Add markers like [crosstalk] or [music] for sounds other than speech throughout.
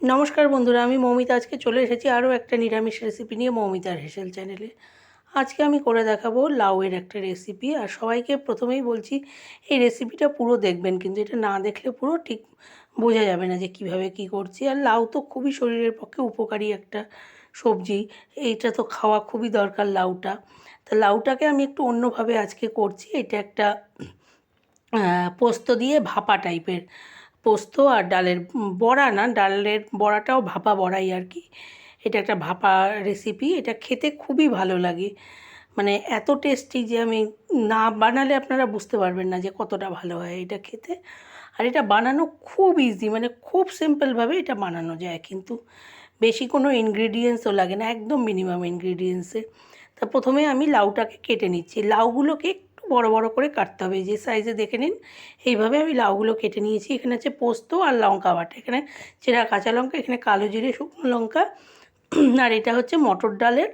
নমস্কার বন্ধুরা, আমি মৌমিতা। আজকে চলে এসেছি আরও একটা নিরামিষ রেসিপি নিয়ে মৌমিতার হেসেল চ্যানেলে আজকে আমি করে দেখাবো লাউয়ের একটা রেসিপি আর সবাইকে প্রথমেই বলছি, এই রেসিপিটা পুরো দেখবেন, কিন্তু এটা না দেখলে পুরো ঠিক বোঝা যাবে না যে কীভাবে কি করছি। আর লাউ তো খুবই শরীরের পক্ষে উপকারী একটা সবজি। এইটা তো খাওয়া খুবই দরকার লাউটা। তা লাউটাকে আমি একটু অন্যভাবে আজকে করছি। এটা একটা পোস্ত দিয়ে ভাপা টাইপের পোস্ত আর ডালের বড়া না, ডালের বড়াটাও ভাপা বড়াই আর কি। এটা একটা ভাপা রেসিপি এটা খেতে খুবই ভালো লাগে। মানে এত টেস্টি যে আমি না বানালে আপনারা বুঝতে পারবেন না যে কতটা ভালো হয় এটা খেতে। আর এটা বানানো খুব ইজি মানে খুব সিম্পলভাবে এটা বানানো যায়, কিন্তু বেশি কোনো ইনগ্রিডিয়েন্টসও লাগে না, একদম মিনিমাম ইনগ্রিডিয়েন্টসে তা প্রথমে আমি লাউটাকে কেটে নিচ্ছি। লাউগুলোকে বড় বড় করে কাটতে হবে। যে সাইজে দেখে নিন, এইভাবে আমি লাউগুলো কেটে নিয়েছি। এখানে আছে পোস্ত আর লঙ্কা বাটা। এখানে চেরা কাঁচা লঙ্কা, এখানে কালো জিরে, শুকনো লঙ্কা [clears throat] আর এটা হচ্ছে মটর ডালের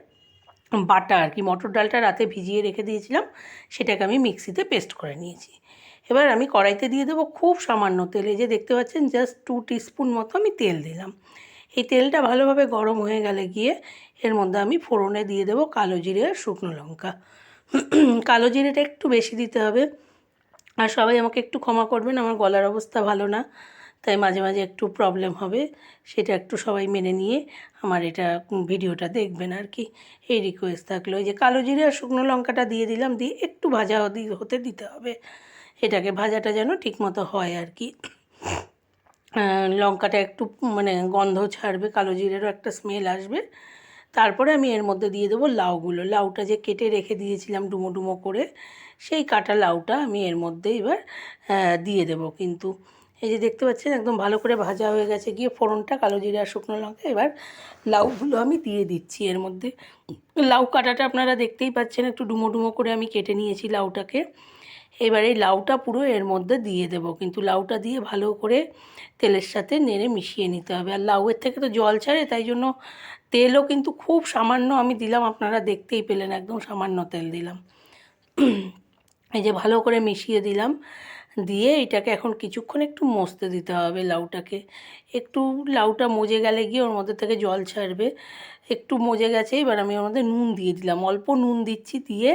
বাটা আর কি। মটর ডালটা রাতে ভিজিয়ে রেখে দিয়েছিলাম, সেটাকে আমি মিক্সিতে পেস্ট করে নিয়েছি। এবার আমি কড়াইতে দিয়ে দেবো খুব সামান্য তেল। এই যে দেখতে পাচ্ছেন জাস্ট টু টিস্পুন মতো আমি তেল দিলাম। এই তেলটা ভালোভাবে গরম হয়ে গেলে গিয়ে এর মধ্যে আমি ফোড়নে দিয়ে দেবো কালো জিরে আর শুকনো লঙ্কা। কালো জিরেটা একটু বেশি দিতে হবে। আর সবাই আমাকে একটু ক্ষমা করবেন, আমার গলার অবস্থা ভালো না, তাই মাঝে মাঝে একটু প্রবলেম হবে, সেটা একটু সবাই মেনে নিয়ে আমার এটা ভিডিওটা দেখবেন আর কি। এই রিকোয়েস্ট থাকল যে কালো জিরে আর শুকনো লঙ্কাটা দিয়ে দিলাম, দিয়ে একটু ভাজা হতে দিতে হবে। এটাকে ভাজাটা যেন ঠিকমতো হয় আর কি। লঙ্কাটা একটু মানে গন্ধ ছাড়বে, কালো জিরেরও একটা স্মেল আসবে। তারপরে আমি এর মধ্যে দিয়ে দেবো লাউগুলো। লাউটা যে কেটে রেখে দিয়েছিলাম ডুমো ডুমো করে, সেই কাটা লাউটা আমি এর মধ্যে এবার দিয়ে দেবো। কিন্তু এই যে দেখতে পাচ্ছেন একদম ভালো করে ভাজা হয়ে গেছে, গিয়ে ফোড়নটা, কালো জিরে, শুকনো লঙ্কা, এবার লাউগুলো আমি দিয়ে দিচ্ছি এর মধ্যে। লাউ কাটাটা আপনারা দেখতেই পাচ্ছেন, একটু ডুমো ডুমো করে আমি কেটে নিয়েছি লাউটাকে। এবার এই লাউটা পুরো এর মধ্যে দিয়ে দেব। কিন্তু লাউটা দিয়ে ভালো করে তেলের সাথে নেড়ে মিশিয়ে নিতে হবে। আর লাউয়ের থেকে তো জল ছাড়ে, তাই জন্য তেলও কিন্তু খুব সামান্য আমি দিলাম, আপনারা দেখতেই পেলেন, একদম সামান্য তেল দিলাম। এই যে ভালো করে মিশিয়ে দিলাম। দিয়ে এটাকে এখন কিছুক্ষণ একটু মজতে দিতে হবে লাউটাকে। একটু লাউটা মজে গেলে গিয়ে ওর মধ্যে থেকে জল ছাড়বে। একটু মজে গেছে, এবার আমি ওর মধ্যে নুন দিয়ে দিলাম। অল্প নুন দিচ্ছি দিয়ে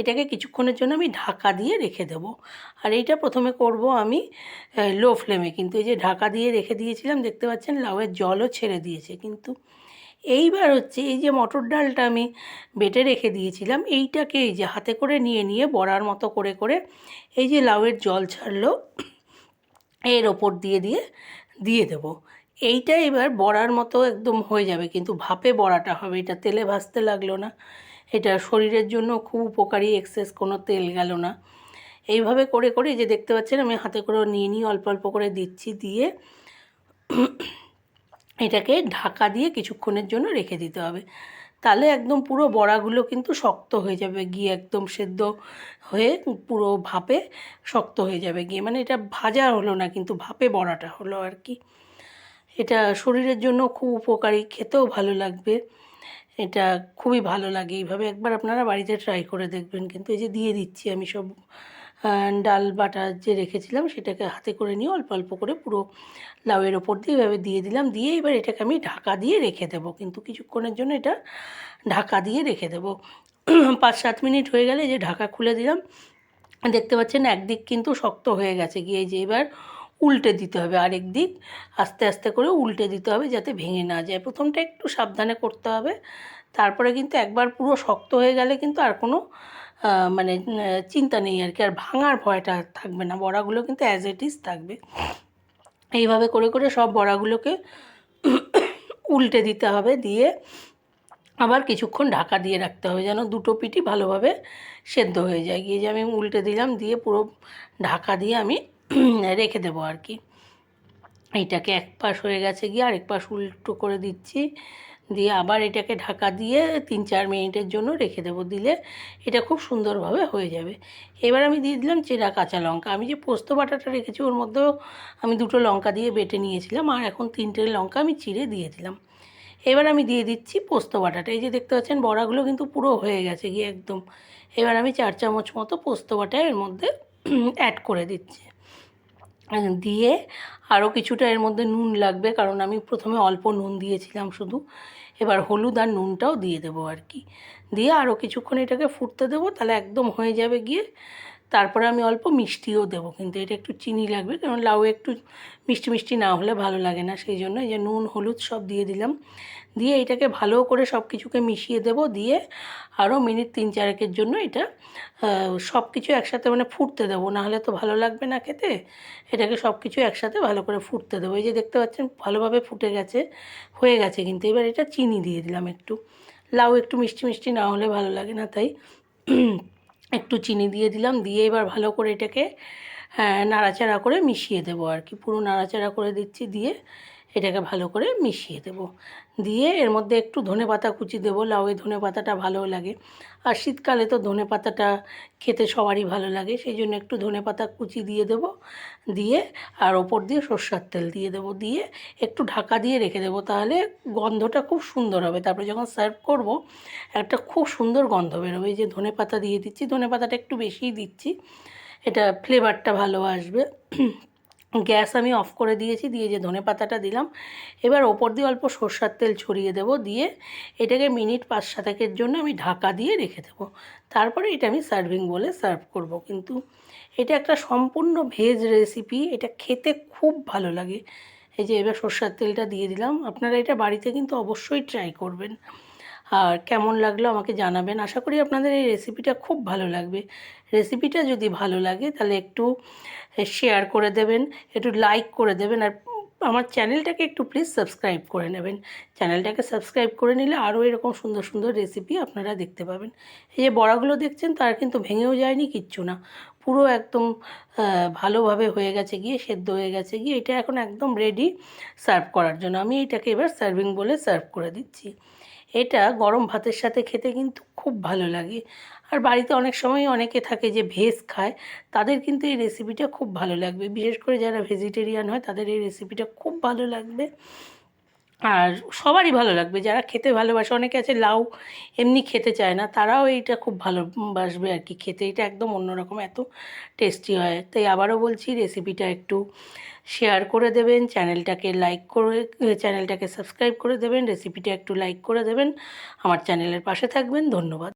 এটাকে কিছুক্ষণের জন্য আমি ঢাকা দিয়ে রেখে দেব। আর এইটা প্রথমে করব আমি লো ফ্লেমে। কিন্তু এই যে ঢাকা দিয়ে রেখে দিয়েছিলাম, দেখতে পাচ্ছেন লাউয়ের জলও ছেড়ে দিয়েছে। কিন্তু এইবার হচ্ছে এই যে মটর ডালটা আমি বেটে রেখে দিয়েছিলাম, এইটাকে এই যে হাতে করে নিয়ে নিয়ে বড়ার মতো করে করে এই যে লাউয়ের জল ছাড়লো, এর ওপর দিয়ে দিয়ে দিয়ে দেব। এইটা এবার বড়ার মতো একদম হয়ে যাবে, কিন্তু ভাপে বড়াটা হবে, এটা তেলে ভাজতে লাগল না। এটা শরীরের জন্য খুব উপকারী এক্সেস কোনো তেল গেল না। এইভাবে করে করে যে দেখতে পাচ্ছেন আমি হাতে করে নিয়ে নিয়ে অল্প অল্প করে দিচ্ছি, দিয়ে এটাকে ঢাকা দিয়ে কিছুক্ষণের জন্য রেখে দিতে হবে। তাহলে একদম পুরো বড়াগুলো কিন্তু শক্ত হয়ে যাবে গিয়ে একদম সেদ্ধ হয়ে পুরো ভাপে শক্ত হয়ে যাবে গিয়ে মানে এটা ভাজা হলো না, কিন্তু ভাপে বড়াটা হলো আর কি। এটা শরীরের জন্য খুব উপকারী, খেতেও ভালো লাগবে। এটা খুবই ভালো লাগে। এইভাবে একবার আপনারা বাড়িতে ট্রাই করে দেখবেন। কিন্তু এই যে দিয়ে দিচ্ছি আমি সব ডাল বাটা যে রেখেছিলাম সেটাকে হাতে করে নিয়ে অল্প অল্প করে পুরো লাউয়ের ওপর দিয়ে এভাবে দিয়ে দিলাম। দিয়ে এবার এটাকে আমি ঢাকা দিয়ে রেখে দেবো। কিন্তু কিছুক্ষণের জন্য এটা ঢাকা দিয়ে রেখে দেবো। পাঁচ সাত মিনিট হয়ে গেলে যে ঢাকা খুলে দিলাম, দেখতে পাচ্ছেন একদিক কিন্তু শক্ত হয়ে গেছে। গিয়ে যে এবার উল্টে দিতে হবে আরেক দিক, আস্তে আস্তে করে উল্টে দিতে হবে যাতে ভেঙে না যায়। প্রথমটা একটু সাবধানে করতে হবে, তারপরে কিন্তু একবার পুরো শক্ত হয়ে গেলে কিন্তু আর কোনো মানে চিন্তা নেই আর কি। আর ভাঙার ভয়টা থাকবে না। বড়াগুলো কিন্তু অ্যাজ ইট ইজ থাকবে। এইভাবে করে করে সব বড়াগুলোকে উল্টে দিতে হবে। দিয়ে আবার কিছুক্ষণ ঢাকা দিয়ে রাখতে হবে যেন দুটো পিঠই ভালোভাবে সেদ্ধ হয়ে যায়। গিয়ে যে আমি উল্টে দিলাম, দিয়ে পুরো ঢাকা দিয়ে আমি রেখে দেবো আর কি। এইটাকে এক পাশ হয়ে গেছে গিয়ে আরেক পাশ উল্টো করে দিচ্ছি। দিয়ে আবার এটাকে ঢাকা দিয়ে তিন চার মিনিটের জন্য রেখে দেবো। দিলে এটা খুব সুন্দরভাবে হয়ে যাবে। এবার আমি দিয়ে দিলাম চেরা কাঁচা লঙ্কা। আমি যে পোস্ত বাটাটা রেখেছি ওর মধ্যেও আমি দুটো লঙ্কা দিয়ে বেটে নিয়েছিলাম আর এখন তিনটে লঙ্কা আমি চিড়ে দিয়ে দিলাম। এবার আমি দিয়ে দিচ্ছি পোস্ত বাটাটা। এই যে দেখতে পাচ্ছেন বড়াগুলো কিন্তু পুরো হয়ে গেছে গিয়ে একদম। এবার আমি চার চামচ মতো পোস্ত বাটা এর মধ্যে অ্যাড করে দিচ্ছি। দিয়ে আরও কিছুটা এর মধ্যে নুন লাগবে, কারণ আমি প্রথমে অল্প নুন দিয়েছিলাম শুধু। এবার হলুদ আর নুনটাও দিয়ে দেবো আর কি। দিয়ে আরও কিছুক্ষণ এটাকে ফুটতে দেবো, তাহলে একদম হয়ে যাবে গিয়ে তারপরে আমি অল্প মিষ্টিও দেবো, কিন্তু এটা একটু চিনি লাগবে, কারণ লাউ একটু মিষ্টি মিষ্টি না হলে ভালো লাগে না, সেই জন্য এই যে নুন, হলুদ সব দিয়ে দিলাম। দিয়ে এটাকে ভালো করে সব কিছুকে মিশিয়ে দেবো, দিয়ে আরও মিনিট তিন চারেকের জন্য এটা সব কিছু একসাথে মানে ফুটতে দেবো নাহলে তো ভালো লাগবে না খেতে। এটাকে সব কিছু একসাথে ভালো করে ফুটতে দেবো। এই যে দেখতে পাচ্ছেন ভালোভাবে ফুটে গেছে, হয়ে গেছে, কিন্তু এবার এটা চিনি দিয়ে দিলাম একটু। লাউ একটু মিষ্টি মিষ্টি না হলে ভালো লাগে না, তাই একটু চিনি দিয়ে দিলাম দিয়ে এবার ভালো করে এটাকে আহ, নাড়াচাড়া করে মিশিয়ে দেবো আর কি। পুরো নাড়াচাড়া করে দিচ্ছি দিয়ে এটাকে ভালো করে মিশিয়ে দেবো। দিয়ে এর মধ্যে একটু ধনে পাতা কুচি দেবো। লাউয়ে ধনে পাতাটা ভালো লাগে। আর শীতকালে তো ধনে পাতাটা খেতে সবারই ভালো লাগে। সেই জন্য একটু ধনে পাতা কুচি দিয়ে দেবো। দিয়ে আর ওপর দিয়ে সর্ষার তেল দিয়ে দেবো। দিয়ে একটু ঢাকা দিয়ে রেখে দেবো। তাহলে গন্ধটা খুব সুন্দর হবে। তারপরে যখন সার্ভ করব, একটা খুব সুন্দর গন্ধ বেরোবে। এই যে ধনে পাতা দিয়ে দিচ্ছি, ধনে পাতাটা একটু বেশিই দিচ্ছি। এটা ফ্লেভারটা ভালো আসবে। গ্যাস আমি অফ করে দিয়েছি, দিয়ে যে ধনে পাতাটা দিলাম, এবার ওপর দিয়ে অল্প সর্ষার তেল ছড়িয়ে দেবো, দিয়ে এটাকে মিনিট পাঁচ সাতেকের জন্য আমি ঢাকা দিয়ে রেখে দেবো। তারপরে এটা আমি সার্ভিং বলে সার্ভ করব। কিন্তু এটা একটা সম্পূর্ণ ভেজ রেসিপি, এটা খেতে খুব ভালো লাগে। এই যে এবার সর্ষার তেলটা দিয়ে দিলাম, আপনারা এটা বাড়িতে কিন্তু অবশ্যই ট্রাই করবেন। আর কেমন লাগল আমাকে জানাবেন। আশা করি আপনাদের এই রেসিপিটা খুব ভালো লাগবে। রেসিপিটা যদি ভালো লাগে তাহলে একটু শেয়ার করে দেবেন, একটু লাইক করে দেবেন আর আমার চ্যানেলটাকে একটু প্লিজ সাবস্ক্রাইব করে নেবেন। চ্যানেলটাকে সাবস্ক্রাইব করে নিলে আরও এরকম সুন্দর সুন্দর রেসিপি আপনারা দেখতে পাবেন। এই যে বড়াগুলো দেখছেন তার কিন্তু ভেঙেও যায়নি কিচ্ছু না। পুরো একদম ভালোভাবে হয়ে গেছে গিয়ে, সেদ্ধ হয়ে গেছে গিয়ে, এটা এখন একদম রেডি সার্ভ করার জন্য। আমি এটাকে এবার সার্ভিং বলে সার্ভ করে দিচ্ছি। এটা গরম ভাতের সাথে খেতে কিন্তু খুব ভালো লাগে। আর বাড়িতে অনেক সময় অনেকে থাকে যে ভেজ খায়, তাদের কিন্তু এই রেসিপিটা খুব ভালো লাগবে। বিশেষ করে যারা ভেজিটেরিয়ান হয়, তাদের এই রেসিপিটা খুব ভালো লাগবে। আর সবারই ভালো লাগবে, যারা খেতে ভালোবাসে, অনেকে আছে লাউ এমনি খেতে চায় না, তারাও এইটা খুব ভালোবাসবে আর কি খেতে, এটা একদম অন্যরকম, এত টেস্টি হয়। তাই আবারও বলছি রেসিপিটা একটু শেয়ার করে দেবেন চ্যানেলটাকে লাইক করে চ্যানেলটাকে সাবস্ক্রাইব করে দেবেন রেসিপিটা একটু লাইক করে দেবেন, আমার চ্যানেলের পাশে থাকবেন, ধন্যবাদ।